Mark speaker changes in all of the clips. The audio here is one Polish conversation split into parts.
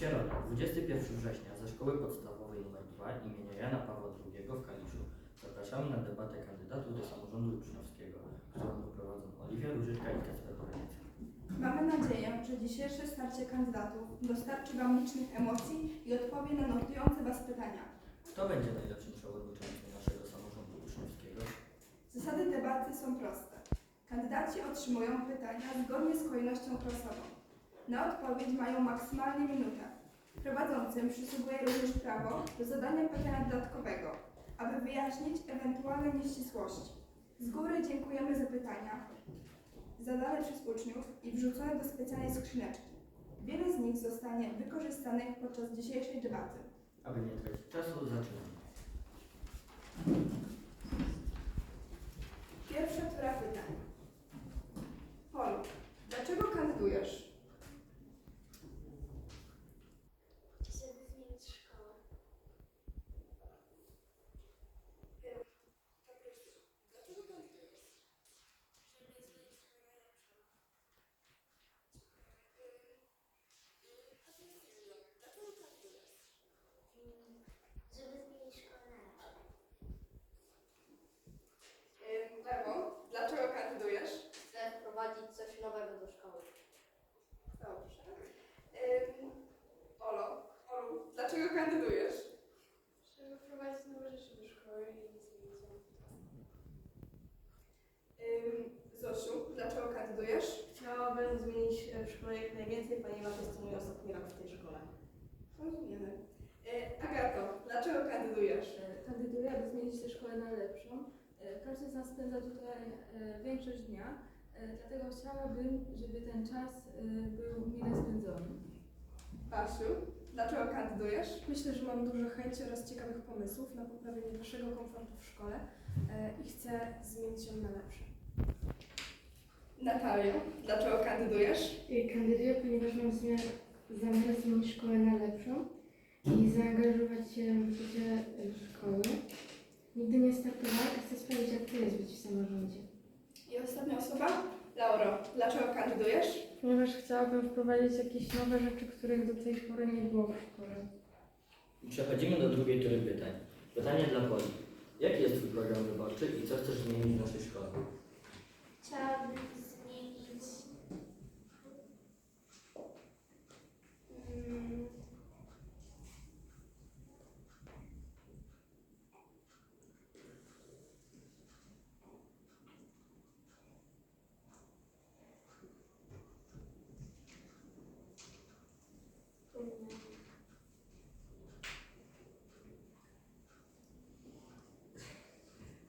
Speaker 1: środę, 21 września ze Szkoły Podstawowej nr 2 imienia Jana Pawła II w Kaliszu zapraszamy na debatę kandydatów do samorządu uczniowskiego, którą poprowadzą Oliwia Różyczka i Kacper Korniecki.
Speaker 2: Mamy nadzieję, że dzisiejsze starcie kandydatów dostarczy Wam licznych emocji i odpowie na nurtujące Was pytania.
Speaker 1: Kto będzie najlepszym przewodniczącym naszego samorządu uczniowskiego?
Speaker 2: Zasady debaty są proste. Kandydaci otrzymują pytania zgodnie z kolejnością klasową. Na odpowiedź mają maksymalnie minutę. Prowadzącym przysługuje również prawo do zadania pytania dodatkowego, aby wyjaśnić ewentualne nieścisłości. Z góry dziękujemy za pytania zadane przez uczniów i wrzucone do specjalnej skrzyneczki. Wiele z nich zostanie wykorzystanych podczas dzisiejszej debaty.
Speaker 1: Aby nie tracić czasu, zaczynamy.
Speaker 2: Pierwsza tura pytań. Polu, dlaczego kandydujesz?
Speaker 3: Żeby zmienić szkołę.
Speaker 4: Dlaczego kandydujesz?
Speaker 3: Żeby zmienić szkołę na lepszą.
Speaker 4: A ty Julia, dlaczego kandydujesz?
Speaker 3: Żeby zmienić szkołę na lepszą.
Speaker 2: Ym, Lewo, dlaczego kandydujesz?
Speaker 5: Chcę wprowadzić coś nowego do szkoły.
Speaker 2: Dobrze. Ym, Olo, Olu, dlaczego kandydujesz?
Speaker 5: Żeby wprowadzić nowe rzeczy do szkoły i zmienić ją.
Speaker 2: Ym, Zosiu, dlaczego kandydujesz?
Speaker 5: Chciałabym zmienić e, w najwięcej, ponieważ jest to mój ostatni rok w tej szkole.
Speaker 2: Rozumiemy. Y, Agato, dlaczego kandydujesz?
Speaker 6: Kandyduję, aby zmienić tę szkołę na lepszą. E, Każdy z nas spędza tutaj e, większość dnia, e, dlatego chciałabym, żeby ten czas e, był mile spędzony.
Speaker 2: Basiu, dlaczego kandydujesz?
Speaker 7: Myślę, że mam dużo chęci oraz ciekawych pomysłów na poprawienie waszego komfortu w szkole e, i chcę zmienić ją na lepsze.
Speaker 2: Natalio, dlaczego kandydujesz?
Speaker 8: Kandyduję, ponieważ mam zamiar, zamiar zmienić szkołę na lepszą i zaangażować się w życie e, szkoły. Nigdy nie startowałam i chcę sprawdzić, jak to jest być w samorządzie.
Speaker 2: I ostatnia osoba? Lauro, dlaczego kandydujesz?
Speaker 8: Ponieważ chciałabym wprowadzić jakieś nowe rzeczy, których do tej pory nie było w szkole.
Speaker 1: Przechodzimy do drugiej tury pytań. Pytanie dla Poli. Jaki jest Twój program wyborczy i co chcesz zmienić w naszej szkole?
Speaker 3: Chciałabym zmienić. Mm,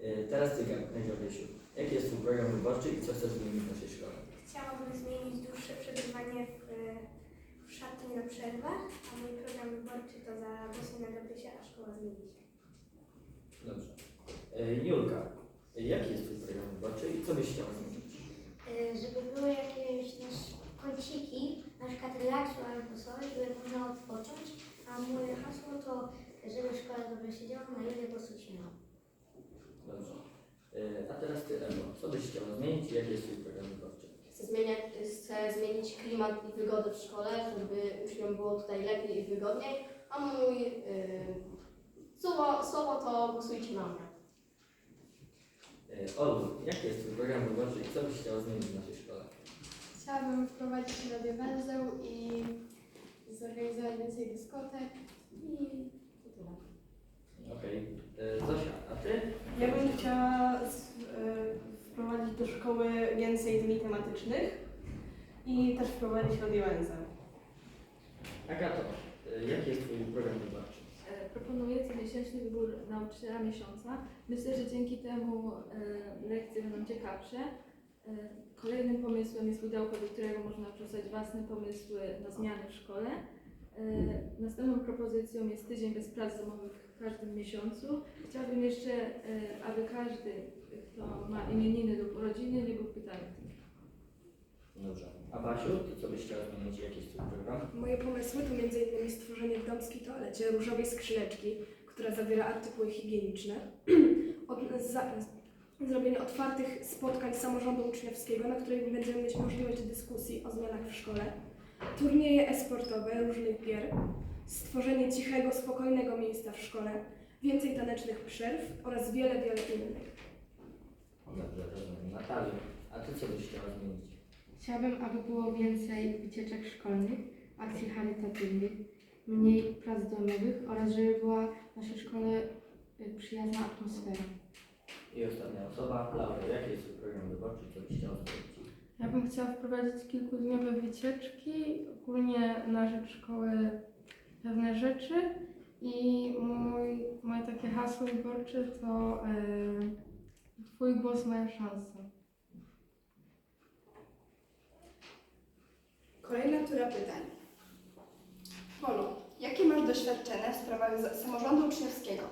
Speaker 1: E, Teraz Ty, Gabrysiu. Jaki jest Twój program wyborczy i co chcesz zmienić w naszej szkole?
Speaker 3: Chciałabym zmienić dłuższe przebywanie w, w szatni na przerwach, a mój program wyborczy to za na Gabrysia, a szkoła zmieni się.
Speaker 1: Dobrze. E, Julka, jaki jest Twój program wyborczy i co byś chciała zmienić?
Speaker 3: Y, żeby były jakieś też kąciki, na przykład relaksu albo coś, żeby można odpocząć, a moje hasło to, żeby szkoła dobrze się działa, na ile głosu się ma.
Speaker 1: Dobrze. E, A teraz Ty, Ewo. Co byś chciała zmienić i jaki jest Twój program wyborczy?
Speaker 5: Chcę, zmieniać, chcę zmienić klimat i wygodę w szkole, żeby uczniom było tutaj lepiej i wygodniej, a mój yy, słowo, słowo to głosujcie na mnie.
Speaker 1: E, Olu, jaki jest Twój program wyborczy i co byś chciała zmienić w naszej szkole?
Speaker 7: Chciałabym wprowadzić radiowęzeł i zorganizować więcej dyskotek i to tyle.
Speaker 1: Okej. E, Zosia, a Ty?
Speaker 5: Ja bym chciała z, y, wprowadzić do szkoły więcej dni tematycznych i też wprowadzić radiowęzeł.
Speaker 1: Agato, e, jaki jest Twój program wyborczy?
Speaker 6: E, Proponuję comiesięczny wybór nauczyciela miesiąca. Myślę, że dzięki temu e, lekcje będą ciekawsze. E, Kolejnym pomysłem jest pudełko, do którego można wrzucać własne pomysły na zmiany w szkole. E, Następną propozycją jest tydzień bez prac domowych w każdym miesiącu. Chciałabym jeszcze, e, aby każdy, kto ma imieniny lub urodziny, nie był pytany.
Speaker 1: Dobrze. A Basiu, Ty co byś chciała zmienić i jaki jest Twój program?
Speaker 7: Moje pomysły to m.in. stworzenie w damskiej toalecie różowej skrzyneczki, która zawiera artykuły higieniczne, Od, za, zrobienie otwartych spotkań samorządu uczniowskiego, na których będziemy mieć możliwość dyskusji o zmianach w szkole, turnieje e-sportowe różnych gier, stworzenie cichego, spokojnego miejsca w szkole, więcej tanecznych przerw oraz wiele, wiele innych.
Speaker 1: Dobrze, rozumiem. Natalio, a ty co byś chciała zmienić?
Speaker 8: Chciałabym, aby było więcej wycieczek szkolnych, akcji charytatywnych, mniej prac domowych oraz żeby była w naszej szkole y, przyjazna atmosfera.
Speaker 1: I ostatnia osoba, Laura, jaki jest twój program wyborczy, co byś chciała zrobić?
Speaker 9: Ja bym chciała wprowadzić kilkudniowe wycieczki, ogólnie na rzecz szkoły pewne rzeczy i mój, moje takie hasło wyborcze to e, Twój głos, moja szansa.
Speaker 2: Kolejna tura pytań. Polu, jakie masz doświadczenie w sprawach za- samorządu uczniowskiego?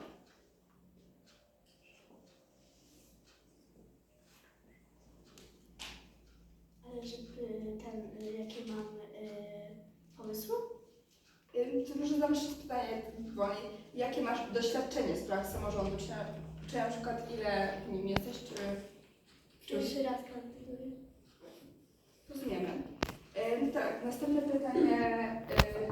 Speaker 3: Ale żeby ten, y, jakie mam y, pomysły?
Speaker 2: Ym, To może zadam jeszcze pytanie wolniej. Jakie masz doświadczenie w sprawach samorządu? Czy, czy na przykład ile w nim jesteś, czy...
Speaker 3: Pierwszy raz kandyduję.
Speaker 2: rozumiemy? Tak, następne pytanie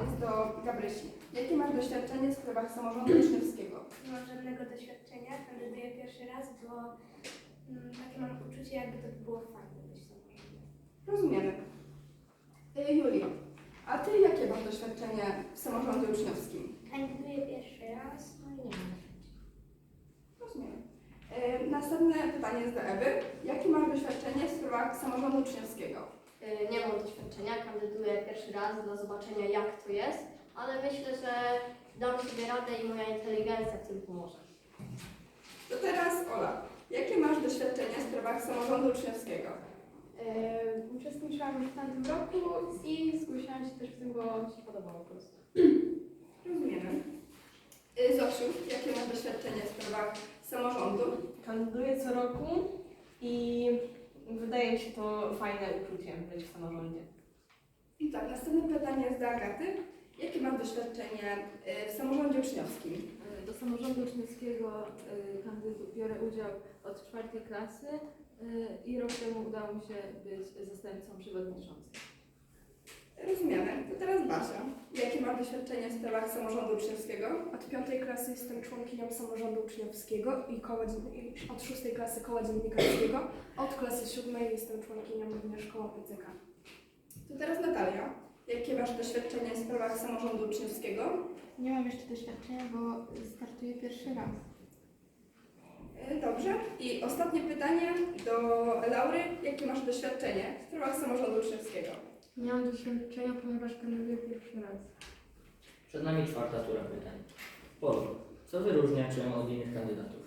Speaker 2: jest do Gabrysi. Jakie masz doświadczenie w sprawach samorządu uczniowskiego?
Speaker 10: Nie mam żadnego doświadczenia, kandyduję pierwszy raz, bo mm, takie mam uczucie, jakby to było fajne być samorządem.
Speaker 2: Rozumiemy. Y, Julio, a ty jakie masz doświadczenie w samorządzie uczniowskim?
Speaker 3: Kandyduję pierwszy raz, no i nie mam.
Speaker 2: Rozumiem. Y, Następne pytanie jest do Ewy. Jakie masz doświadczenie w sprawach samorządu uczniowskiego?
Speaker 5: Y, Nie mam doświadczenia, kandyduję pierwszy raz dla zobaczenia jak to jest, ale myślę, że dam sobie radę i moja inteligencja w tym pomoże.
Speaker 2: To teraz Ola. Jakie masz doświadczenie w sprawach samorządu uczniowskiego?
Speaker 6: E, uczestniczyłam już w tamtym roku i zgłosiłam się też w tym, bo mi się podobało po prostu.
Speaker 2: Rozumiemy. Y, Zosiu, jakie masz doświadczenie w sprawach samorządu?
Speaker 11: Kandyduję co roku i wydaje mi się to fajne uczucie być w samorządzie.
Speaker 2: I tak, następne pytanie jest do Agaty. Jakie masz doświadczenie y, w samorządzie uczniowskim?
Speaker 6: E, Do samorządu uczniowskiego e, kandydu biorę udział od czwartej klasy e, i rok temu udało mi się być zastępcą przewodniczącej.
Speaker 2: Rozumiemy. To teraz Basia. Jakie masz doświadczenie w sprawach samorządu uczniowskiego?
Speaker 7: Od piątej klasy jestem członkinią samorządu uczniowskiego i koła, dzien- i od szóstej klasy koła dziennikarskiego. Od klasy siódmej jestem członkinią również koła PCK.
Speaker 2: To teraz Natalia. Jakie masz doświadczenie w sprawach samorządu uczniowskiego?
Speaker 8: Nie mam jeszcze doświadczenia, bo startuję pierwszy raz.
Speaker 2: Y, Dobrze. I ostatnie pytanie do Laury. Jakie masz doświadczenie w sprawach samorządu uczniowskiego?
Speaker 9: Nie mam doświadczenia, ponieważ kandyduję pierwszy raz.
Speaker 1: Przed nami czwarta tura pytań. Polu, co wyróżnia Cię od innych kandydatów?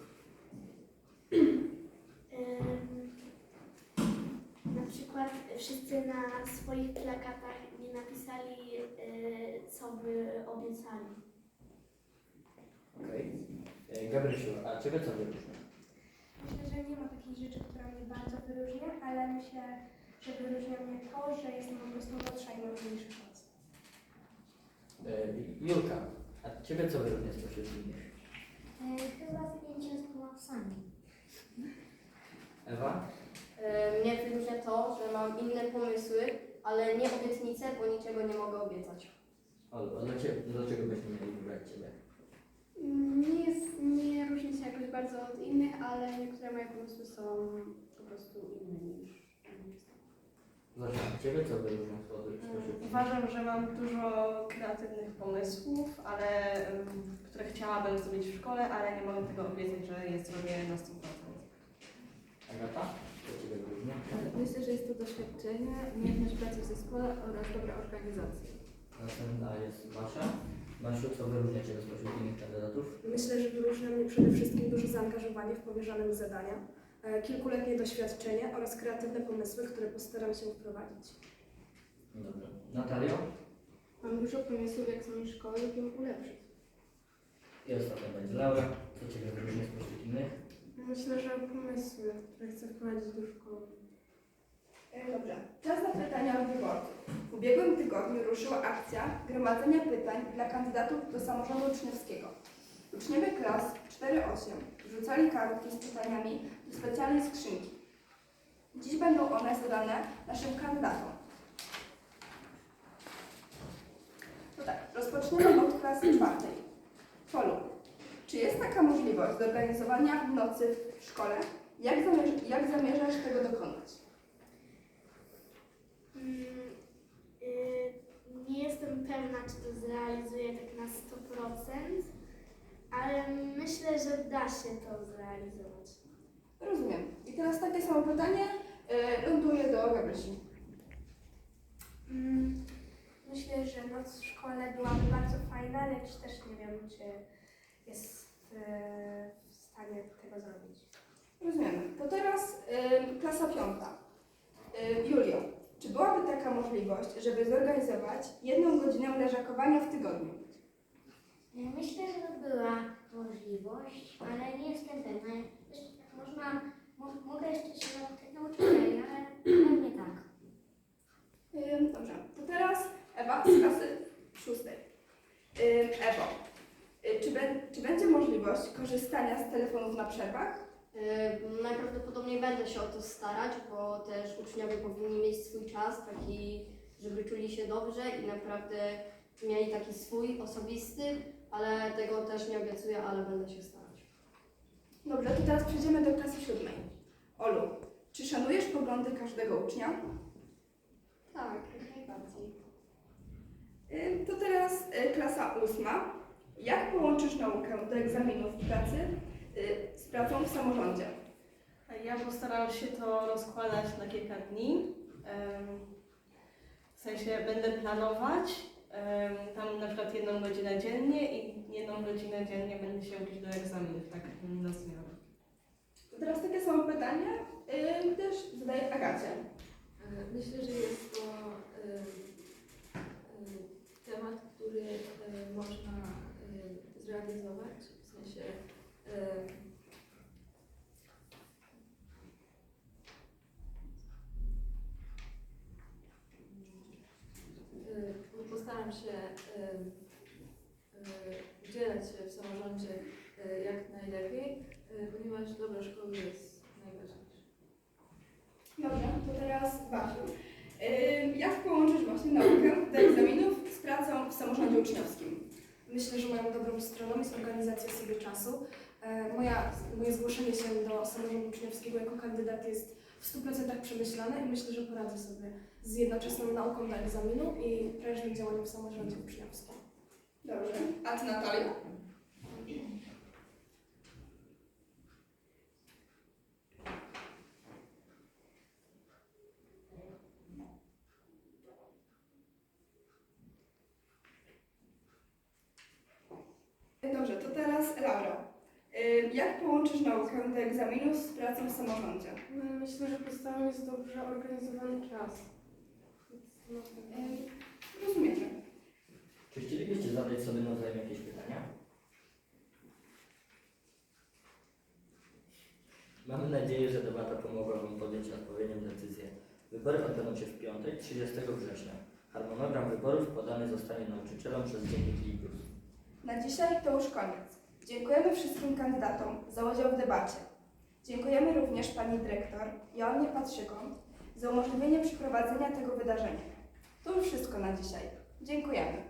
Speaker 3: Na przykład wszyscy na swoich plakatach nie napisali, y, co by obiecali.
Speaker 1: Okej. Okay. Gabrysiu, a Ciebie co wyróżnia?
Speaker 10: Myślę, że nie ma takiej rzeczy, która mnie bardzo wyróżnia, ale myślę, że wyróżnia mnie to, że jestem po prostu młodsza i mam mniejszy czas.
Speaker 1: Y, Julka, a Ciebie co wyróżnia spośród innych?
Speaker 3: Chyba zdjęcie z pomapsami.
Speaker 1: Ewa?
Speaker 5: Y, Mnie wyróżnia to, że mam inne pomysły, ale nie obietnice, bo niczego nie mogę obiecać.
Speaker 1: Olu, a dlaczego, dlaczego byśmy mieli wybrać Ciebie?
Speaker 10: Nie, jest, nie różni się jakoś bardzo od innych, ale niektóre moje pomysły są po prostu inne niż
Speaker 1: Zosia, Ciebie co wyróżnia spośród innych?
Speaker 11: Uważam, że mam dużo kreatywnych pomysłów, ale które chciałabym zrobić w szkole, ale nie mogę tego obiecać, że je zrobię na 100%.
Speaker 1: Agata? Co Ciebie wyróżnia?
Speaker 6: Myślę, że jest to doświadczenie, umiejętność pracy w zespole oraz dobra organizacja.
Speaker 1: Następna jest Wasza. Basiu, co wyróżnia Ciebie spośród innych kandydatów?
Speaker 7: Myślę, że wyróżnia mnie przede wszystkim duże zaangażowanie w powierzone mi zadania, kilkuletnie doświadczenie oraz kreatywne pomysły, które postaram się wprowadzić.
Speaker 1: Dobrze. Natalio?
Speaker 8: Mam dużo pomysłów, jak samej szkoły lub ją ulepszyć.
Speaker 1: I ostatnia będzie Laura. Co Ciebie wyróżnia spośród innych?
Speaker 9: Myślę, że pomysły, które chcę wprowadzić do szkoły.
Speaker 2: E, Dobrze. Czas na pytania od wyborców. W ubiegłym tygodniu ruszyła akcja gromadzenia pytań dla kandydatów do samorządu uczniowskiego. Uczniowie klas 4-8 wrzucali kartki z pytaniami do specjalnej skrzynki. Dziś będą one zadane naszym kandydatom. tak, rozpoczniemy od klasy czwartej. Polu, czy jest taka możliwość zorganizowania nocy w szkole? Jak, zamierz, jak zamierzasz tego dokonać?
Speaker 3: Mm, y, nie jestem pewna, czy to zrealizuję tak na 100%, ale myślę, że da się to zrealizować.
Speaker 2: Rozumiem. I teraz takie samo pytanie y, ląduje do Gabrysi.
Speaker 10: Mm, Myślę, że noc w szkole byłaby bardzo fajna, lecz też nie wiem, czy jest w, w stanie tego zrobić.
Speaker 2: Rozumiemy. To teraz y, klasa piąta. Y, Julio, czy byłaby taka możliwość, żeby zorganizować jedną godzinę leżakowania w tygodniu?
Speaker 3: Myślę, że to była możliwość, ale nie jestem pewna. Można, mo, mogę jeszcze się zapytać nauczycieli, ale pewnie tak.
Speaker 2: Ym, Dobrze, to teraz Ewa z klasy szóstej. Ewo, y, czy, be, czy będzie możliwość korzystania z telefonów na przerwach?
Speaker 5: Najprawdopodobniej będę się o to starać, bo też uczniowie powinni mieć swój czas, taki, żeby czuli się dobrze i naprawdę mieli taki swój osobisty, ale tego też nie obiecuję, ale będę się starać.
Speaker 2: Dobrze, to teraz przejdziemy do klasy siódmej. Olu, czy szanujesz poglądy każdego ucznia?
Speaker 5: Tak, jak najbardziej.
Speaker 2: To teraz y, klasa ósma. Jak połączysz naukę do egzaminów w pracy y, z pracą w samorządzie?
Speaker 11: Ja postaram się to rozkładać na kilka dni. Em, W sensie będę planować tam na przykład jedną godzinę dziennie i jedną godzinę dziennie będę się uczyć do egzaminów, tak na zmianę.
Speaker 2: To teraz takie samo pytanie y, też zadaję Agacie.
Speaker 6: E, Myślę, że jest to temat, który można zrealizować, w sensie e, postaram się e, e, udzielać się w samorządzie e, jak najlepiej, e, ponieważ dobra szkoły jest najważniejsze.
Speaker 2: Dobrze, to teraz Basiu. Ym, Jak połączysz właśnie naukę do egzaminów z uczniowskim?
Speaker 7: Myślę, że moją dobrą stroną jest organizacja sobie czasu. E, Moja, moje zgłoszenie się do samorządu uczniowskiego jako kandydat jest w 100% przemyślane i myślę, że poradzę sobie z jednoczesną nauką do egzaminu i prężnym działaniem w samorządzie uczniowskim.
Speaker 2: Dobrze. A ty Natalia? Dobrze, to teraz Laura. Ym, Jak połączysz naukę do egzaminów z pracą w samorządzie?
Speaker 9: Myślę, że podstawą jest dobrze organizowany czas.
Speaker 2: Ym, Rozumiemy.
Speaker 1: Czy chcielibyście zadać sobie nawzajem jakieś pytania? Mamy nadzieję, że debata pomogła Wam podjąć odpowiednią decyzję. Wybory odbędą się w piątek, 30 września. Harmonogram wyborów podany zostanie nauczycielom przez dziennik Librus.
Speaker 2: Na dzisiaj to już koniec. Dziękujemy wszystkim kandydatom za udział w debacie. Dziękujemy również Pani Dyrektor Joannie Patrzykom za umożliwienie przeprowadzenia tego wydarzenia. To już wszystko na dzisiaj. Dziękujemy.